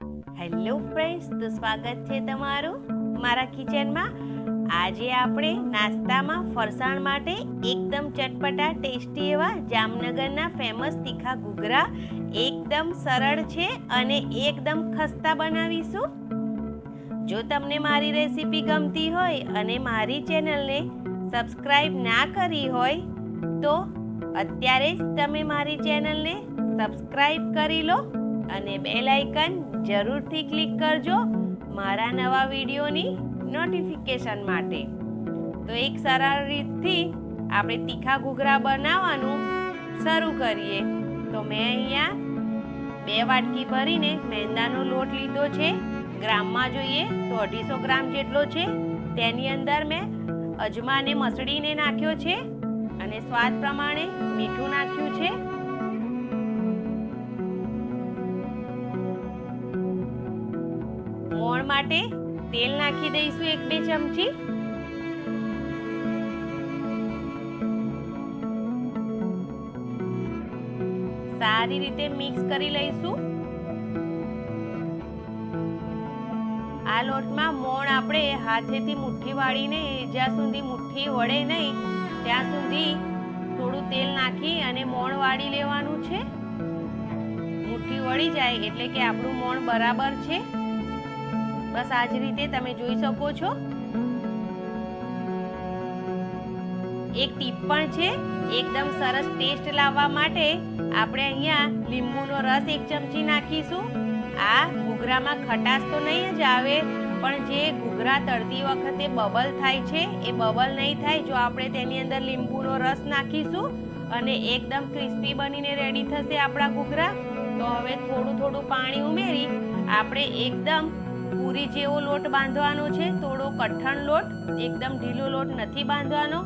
Hello friends, તો સ્વાગત છે તમારું મારા કિચનમાં. આજે આપણે નાસ્તામાં ફરસાણ માટે એકદમ ચટપટા, ટેસ્ટી એવા જામનગરના ફેમસ તીખા ઘૂઘરા એકદમ સરળ છે અને એકદમ ખસ્તા બનાવીશું. જો તમને મારી રેસીપી ગમતી હોય અને મારી ચેનલને સબસ્ક્રાઈબ ના કરી હોય, તો અત્યારે જ તમે મારી ચેનલને સબસ્ક્રાઈબ કરી લો. અને બેલ આઇકન જરૂરથી ક્લિક કરજો મારા નવા વિડીયોની નોટિફિકેશન માટે. તો એક સરળ રીતથી આપણે તીખા ઘૂઘરા બનાવવાનું શરૂ કરીએ. તો મેં અહીંયા બે વાટકી ભરીને મેંદાનો લોટ લીધો છે. ગ્રામમાં જોઈએ તો અઢીસો ગ્રામ જેટલો છે. તેની અંદર મેં અજમાને મસળીને નાખ્યો છે અને સ્વાદ પ્રમાણે મીઠું નાખ્યું છે. માટે તેલ નાખી દઈશું એક બે ચમચી. સારી રીતે મિક્સ કરી લઈશું. આ લોટમાં મોણ આપણે હાથેથી મુઠ્ઠી વાળીને જ્યાં સુધી મુઠ્ઠી વળે નહીં, ત્યાં સુધી થોડું તેલ નાખી અને મોણ વાળી લેવાનું છે. મુઠ્ઠી વળી જાય એટલે કે આપણું મોણ બરાબર છે. બસ આ જ રીતે તમે જોઈ શકો છો. એક ટીપ પણ છે, એકદમ સરસ ટેસ્ટ લાવવા માટે આપણે અહીંયા લીંબુનો રસ એક ચમચી નાખીશું. આ ઘૂઘરામાં ખટાશ તો નહીં જ આવે, પણ જે ઘૂઘરા તળતી વખતે બબલ થાય છે, એ બબલ નહીં થાય જો આપણે તેની અંદર લીંબુનો રસ નાખીશું અને એકદમ ક્રિસ્પી બનીને રેડી થશે આપણા ઘૂઘરા. તો હવે થોડું થોડું પાણી ઉમેરી આપણે એકદમ પૂરી જેવો લોટ બાંધવાનો છે, થોડો કઠણ લોટ, એકદમ ઢીલો લોટ નથી બાંધવાનો.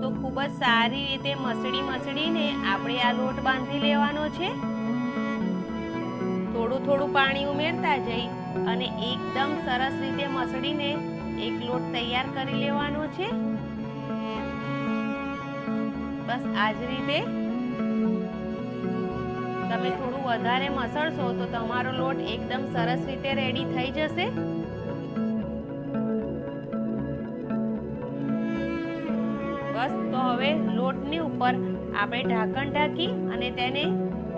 તો ખૂબ જ સારી રીતે મસળી મસળીને આપણે આ લોટ બાંધી લેવાનો છે. થોડું થોડું પાણી ઉમેરતા જઈ અને એકદમ સરસ રીતે મસળીને એક લોટ તૈયાર કરી લેવાનો છે. બસ આ જ રીતે તમે થોડું વધારે મસળશો તો તમારો લોટ એકદમ સરસ રીતે રેડી થઈ જશે. બસ, તો હવે લોટની ઉપર આપણે ઢાંકણ ઢાંકી અને તેને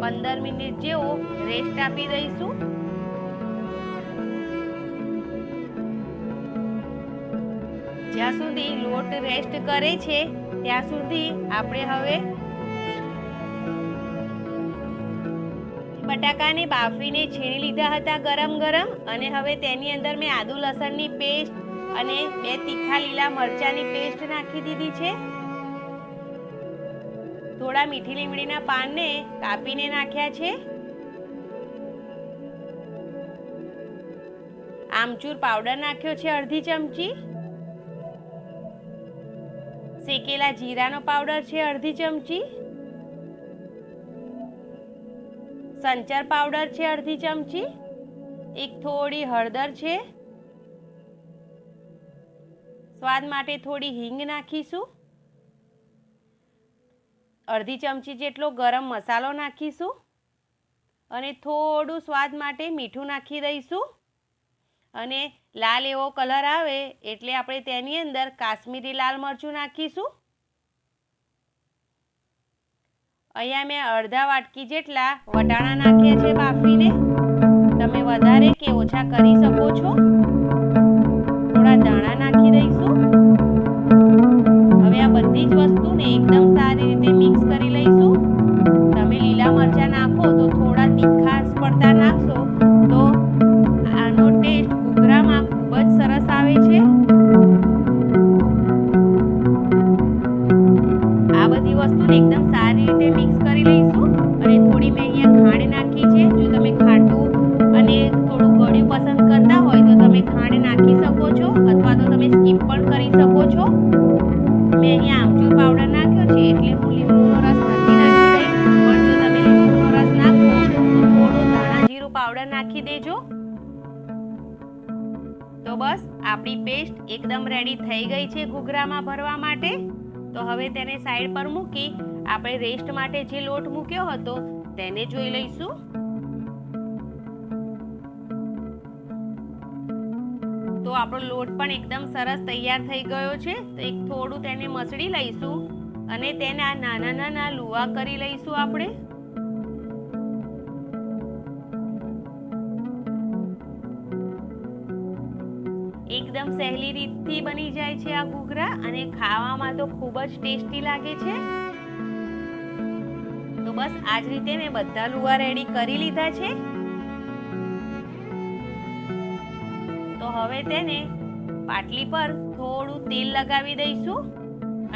પંદર મિનિટ જેવો રેસ્ટ આપી દઈશું. જ્યાં સુધી લોટ રેસ્ટ કરે છે, ત્યાં સુધી આપણે હવે બટાકાને બાફીને છીણી લીધા હતા ગરમ ગરમ અને હવે તેની અંદર મેં આદુ લસણની પેસ્ટ અને બે તીખા લીલા મરચાની પેસ્ટ નાખી દીધી છે. થોડા મીઠી લીમડીના પાનને કાપીને નાખ્યા છે. આમચૂર પાવડર નાખ્યો છે અડધી ચમચી. શેકેલા જીરાનો પાવડર છે અડધી ચમચી. સંચર પાવડર છે અડધી ચમચી, એક થોડી હળદર છે. સ્વાદ માટે થોડી હિંગ નાખીશું. અડધી ચમચી જેટલો ગરમ મસાલો નાખીશું અને થોડું સ્વાદ માટે મીઠું નાખી દઈશું. અને લાલ એવો કલર આવે એટલે આપણે તેની અંદર કાશ્મીરી લાલ મરચું નાખીશું. અહીંયા મેં અડધા વાટકી જેટલા વટાણા નાખ્યા છે બાફીને. તમે વધારે કે ઓછા કરી શકો છો? થોડા દાણા નાખી દઈશું. હવે આ બધી જ વસ્તુને એકદમ સારી રીતે મિક્સ કરી લઈશું. તમે લીલા મરચાં નાખો તો થોડા તીખાશ પડતા નાખશો તો આનો ટેસ્ટ ઘૂઘરામાં ખૂબ જ સરસ આવે છે. વસ્તુને એકદમ સારી રીતે મિક્સ કરી લઈશું. અને થોડી મેં અહીંયા ખાંડ નાખી છે. જો તમે ખાટું અને થોડું ગળ્યું પસંદ કરતા હોય તો તમે ખાંડ નાખી શકો છો અથવા તો તમે સ્કીપ પણ કરી શકો છો. મેં અહીંયા આમચૂર પાવડર નાખ્યો છે એટલે હું લીંબુનો રસ નથી નાખી પણ જો તમે લીંબુનો રસ નાખો તો થોડું ધાણા જીરું પાવડર નાખી દેજો. તો બસ આપણી પેસ્ટ એકદમ રેડી થઈ ગઈ છે ઘૂઘરામાં ભરવા માટે. તો હવે તેને સાઈડ પર મૂકી આપણે રેસ્ટ માટે જે લોટ મૂક્યો હતો તેને જોઈ લઈશું. તો આપણો લોટ પણ એકદમ સરસ તૈયાર થઈ ગયો છે. તો એક થોડું તેને મસળી લઈશું અને તેના નાના નાના લુવા કરી લઈશું આપણે. એકદમ સહેલી રીતથી બની જાય છે આ ઘૂઘરા અને ખાવામાં તો ખૂબ જ ટેસ્ટી લાગે છે. તો બસ આ જ રીતે મેં બધા લુવા રેડી કરી લીધા છે. તો હવે તેને પાટલી પર થોડું તેલ લગાવી દઈશું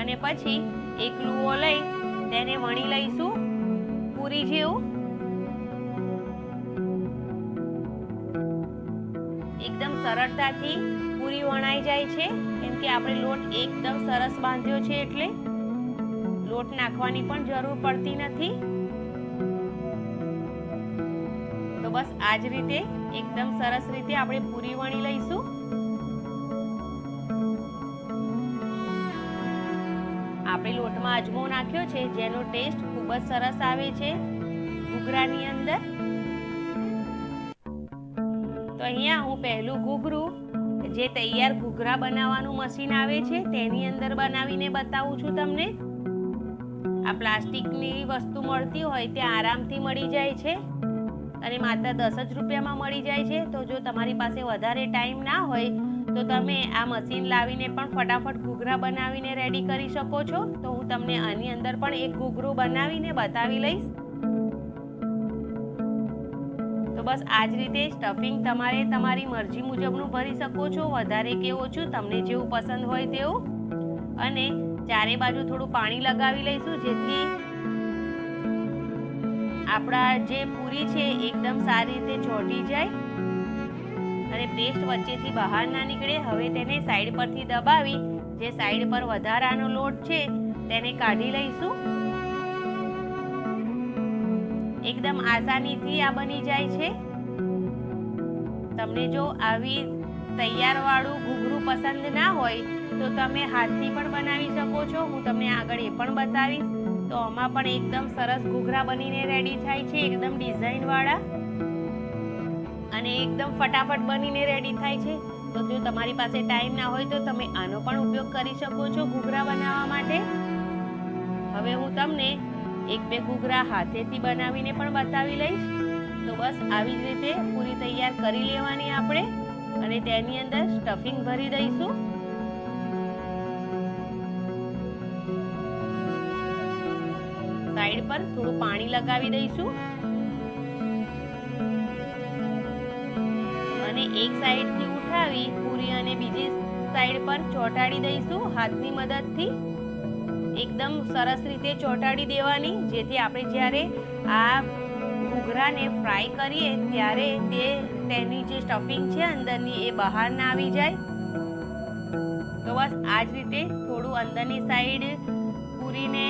અને પછી એક લુઓ લઈ તેને વણી લઈશું પૂરી જેવું. એકદમ સરળતાથી પૂરી વણાઈ જાય છે. કેમ કે આપણે લોટ એકદમ સરસ બાંધ્યો છે એટલે લોટ નાખવાની પણ જરૂર પડતી નથી. તો બસ આ જ રીતે એકદમ સરસ રીતે આપણે પૂરી વણી લઈશું. આપણે લોટમાં અજમો નાખ્યો છે, જેનો ટેસ્ટ ખૂબ જ સરસ આવે છે ઘૂઘરાની અંદર. તો અહીંયા હું પહેલું ઘૂઘરું જે તૈયાર ઘૂઘરા બનાવવાનું મશીન આવે છે, તેની અંદર બનાવીને બતાવું છું તમને. આ પ્લાસ્ટિકની વસ્તુ મળતી હોય તે આરામથી મળી જાય છે. અને માત્ર દસ જ રૂપિયામાં મળી જાય છે. તો જો તમારી પાસે વધારે ટાઈમ ના હોય, તો તમે આ મશીન લાવીને પણ ફટાફટ ઘૂઘરા બનાવીને રેડી કરી શકો છો. તો હું તમને આની અંદર પણ એક ઘૂઘરું બનાવીને બતાવી લઈશ. બસ આ જ રીતે સ્ટફિંગ તમારે તમારી મરજી મુજબનું ભરી શકો છો. વધારે કે ઓછું તમને જેવું પસંદ હોય તેવું. અને ચારે બાજુ થોડું પાણી લગાવી લઈશું, જેથી આપણા જે પૂરી છે એકદમ સારી રીતે ચોટી જાય. અને પેસ્ટ વચ્ચેથી બહાર ના નીકળે. હવે તેને સાઈડ પરથી દબાવી, જે સાઈડ પર વધારાનો લોટ છે, તેને કાઢી લઈશું. એકદમ આસાનીથી આ બની જાય છે. તમને જો આવી તૈયાર વાળું ઘૂઘરું પસંદ ના હોય, તો તમે હાથથી પણ બનાવી શકો છો. હું તમને આગળ એ પણ બતાવીશ. તો આમાં પણ એકદમ સરસ ઘૂઘરા બનીને રેડી થાય છે, એકદમ ડિઝાઇન વાળા અને એકદમ ફટાફટ બનીને રેડી થાય છે. તો જો તમારી પાસે ટાઈમ ના હોય, તો તમે આનો પણ ઉપયોગ કરી શકો છો ઘૂઘરા બનાવવા માટે. હવે હું તમને એક બે ઘૂઘરા હાથેથી બનાવીને પણ બતાવી લઈશ. તો બસ આવી જ રીતે પૂરી તૈયાર કરી લેવાની આપણે અને તેની અંદર સ્ટફિંગ ભરી દઈશું. સાઈડ પર થોડું પાણી લગાવી દઈશું. અને એક સાઈડથી ઉઠાવી, પૂરી અને બીજી સાઈડ પર ચોંટાડી દઈશું હાથની મદદથી. એકદમ સરસ રીતે ચોંટાડી દેવાની, જેથી આપણે જ્યારે આ ઘૂઘરાને ફ્રાય કરીએ, ત્યારે તે તેની જે સ્ટફિંગ છે અંદરની એ બહાર ના આવી જાય. તો બસ આ જ રીતે થોડું અંદરની સાઈડ પૂરીને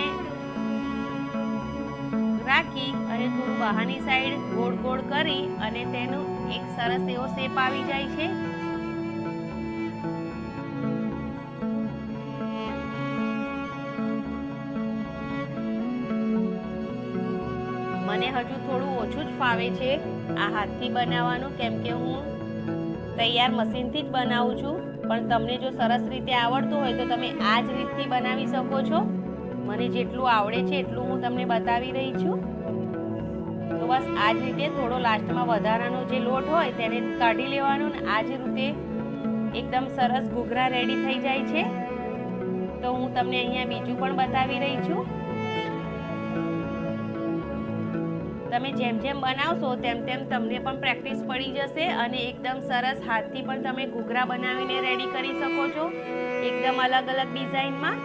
રાખી અને થોડું બહારની સાઈડ ગોળ ગોળ કરી અને તેનો એક સરસ એવો શેપ આવી જાય છે. ફાવે છે આ હાથથી બનાવવાનું, કેમ કે હું તૈયાર મશીનથી જ બનાવું છું. પણ તમને જો સરસ રીતે આવડતું હોય તો તમે આ જ રીતથી બનાવી શકો છો. મને જેટલું આવડે છે એટલું હું તમને બતાવી રહી છું. તો બસ આ જ રીતે થોડો લાસ્ટમાં વધારાનો જે લોટ હોય તેને કાઢી લેવાનો ને આ જ રીતે એકદમ સરસ ઘૂઘરા રેડી થઈ જાય છે. તો હું તમને અહીંયા બીજું પણ બતાવી રહી છું. તમે જેમ જેમ બનાવશો, તેમ તેમ તમને પણ પ્રેક્ટિસ પડી જશે અને એકદમ સરસ હાથથી પણ તમે ઘૂઘરા બનાવીને રેડી કરી શકો છો. એકદમ અલગ અલગ ડિઝાઇનમાં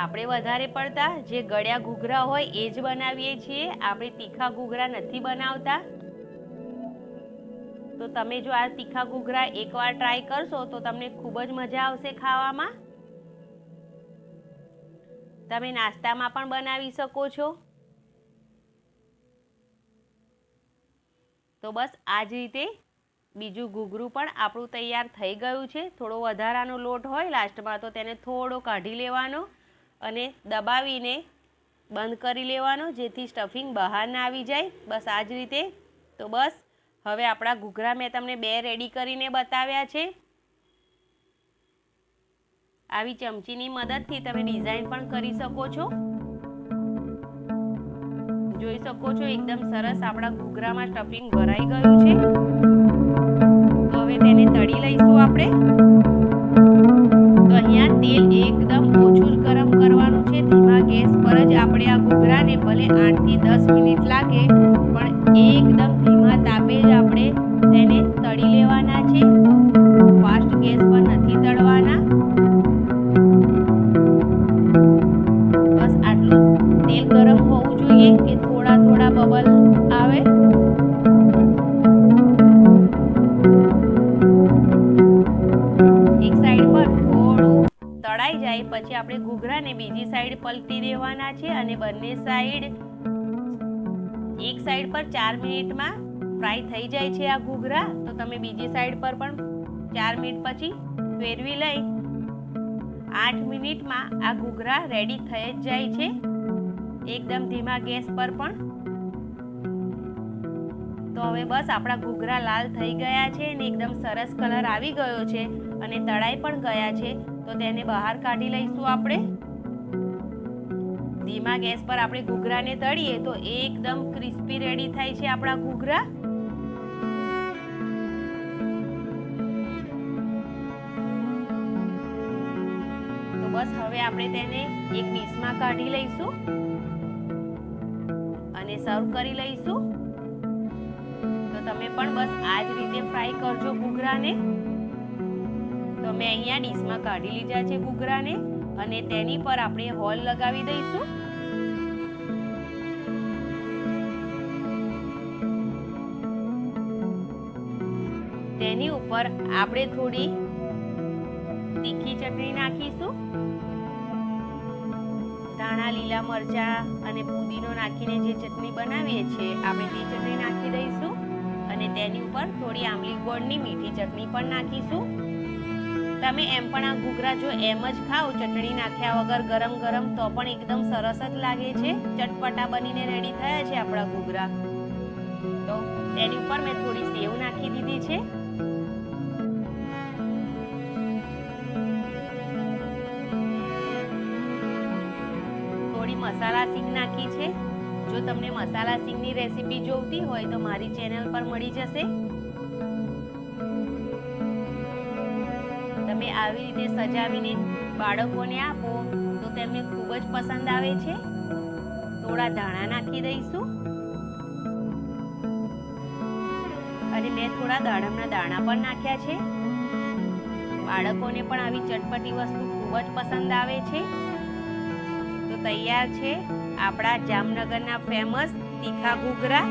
આપણે વધારે પડતા જે ગળ્યા ઘૂઘરા હોય એ જ બનાવીએ છીએ. આપણે તીખા ઘૂઘરા નથી બનાવતા. તો તમે જો આ તીખા ઘૂઘરા એકવાર ટ્રાય કરશો તો તમને ખૂબ જ મજા આવશે ખાવામાં. તમે નાસ્તામાં પણ બનાવી શકો છો. તો બસ આ જ રીતે બીજું ઘૂઘરું પણ આપણું તૈયાર થઈ ગયું છે. થોડો વધારાનો લોટ હોય લાસ્ટમાં તો તેને થોડો કાઢી લેવાનો અને દબાવીને બંધ કરી લેવાનો જેથી સ્ટફિંગ બહાર ના આવી જાય. બસ આ જ રીતે. તો બસ હવે આપણા ઘૂઘરા મેં તમને બે રેડી કરીને બતાવ્યા છે. આવી ચમચીની મદદથી તમે ડિઝાઇન પણ કરી શકો છો. જોઈ શકો છો એકદમ સરસ આપણા ઘૂઘરામાં સ્ટફિંગ ભરાઈ ગયું છે. હવે તેને તળી લઈશું આપણે. પછી આપણે ઘૂઘરાને બીજી સાઈડ પલટી દેવાના છે અને બંને સાઈડ એક સાઈડ પર ચાર મિનિટમાં ફ્રાય થઈ જાય છે આ ઘૂઘરા. તો તમે બીજી સાઈડ પર પણ ચાર મિનિટ પછી ફેરવી લઈ. આઠ મિનિટમાં આ ઘૂઘરા રેડી થઈ જ જાય છે. એકદમ ધીમા ગેસ પર પણ. તો હવે બસ આપણા ઘૂઘરા લાલ થઈ ગયા છે અને એકદમ સરસ કલર આવી ગયો છે અને તળાઈ પણ ગયા છે. તો તેને બહાર કાઢી લઈશું આપણે. ધીમા ગેસ પર આપણે ઘૂઘરાને તળીએ તો એકદમ ક્રિસ્પી રેડી થાય છે આપણા ઘૂઘરા. તો બસ હવે આપણે તેને એક ડીશમાં કાઢી લઈશું અને સર્વ કરી લઈશું. તો તમે પણ બસ આ જ રીતે ફ્રાય કરજો ઘૂઘરાને. મેં અહીંયા ડીશમાં કાઢી લીધા છે ઘૂઘરાને અને તેની પર આપણે હોલ લગાવી દઈશું. તેની ઉપર આપણે થોડી તીખી ચટણી નાખીશું. ધાણા, લીલા મરચા અને પુદીનો નાખીને જે ચટણી બનાવીએ છીએ, આપણે તે ચટણી નાખી દઈશું. અને તેની ઉપર થોડી આંબલી ગોળની મીઠી ચટણી પણ નાખીશું. તમે એમ પણ આ ઘૂઘરા જો એમ જ ખાઓ, ચટણી નાખ્યા વગર ગરમ ગરમ, તો પણ એકદમ સરસ જ લાગે છે. ચટપટા બનીને રેડી થયા છે આપણા ઘૂઘરા. તો તેની ઉપર મેં થોડી સેવ નાખી દીધી છે. થોડી મસાલા સિંગ નાખી છે. જો તમને મસાલા સિંગની રેસીપી જોઈતી હોય તો મારી ચેનલ પર મળી જશે. આવી રીતે સજાવીને બાળકોને આપો, તો તેમને ખૂબ જ પસંદ આવે છે. થોડા ધાણા નાખી દઈશું. અને મેં થોડા દાડમના દાણા પણ નાખ્યા છે. બાળકોને પણ આવી ચટપટી વસ્તુ ખૂબ જ પસંદ આવે છે. તો તૈયાર છે આપણા જામનગરના ફેમસ તીખા ઘૂઘરા.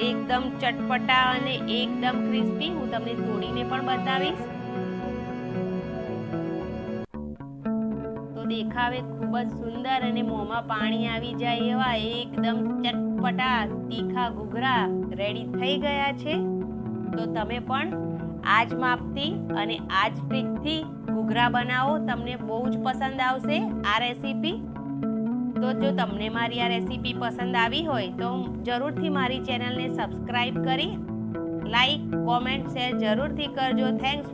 એકદમ ચટપટા અને એકદમ ક્રિસ્પી. હું તમને તોડીને પણ બતાવીશ. તો દેખાવે ખૂબ જ સુંદર અને મોંમાં પાણી આવી જાય એવા એકદમ ચટપટા તીખા ઘૂઘરા રેડી થઈ ગયા છે. તો તમે પણ આ જ માપથી અને આ જ ટ્રીકથી ઘૂઘરા બનાવો, તમને બહુ જ પસંદ આવશે આ રેસીપી તો જો તમને મારી આ રેસીપી પસંદ આવી હોય, તો જરૂરથી મારી ચેનલને સબસ્ક્રાઈબ કરી લાઈક કોમેન્ટ શેર જરૂરથી કરજો. થેન્ક્સ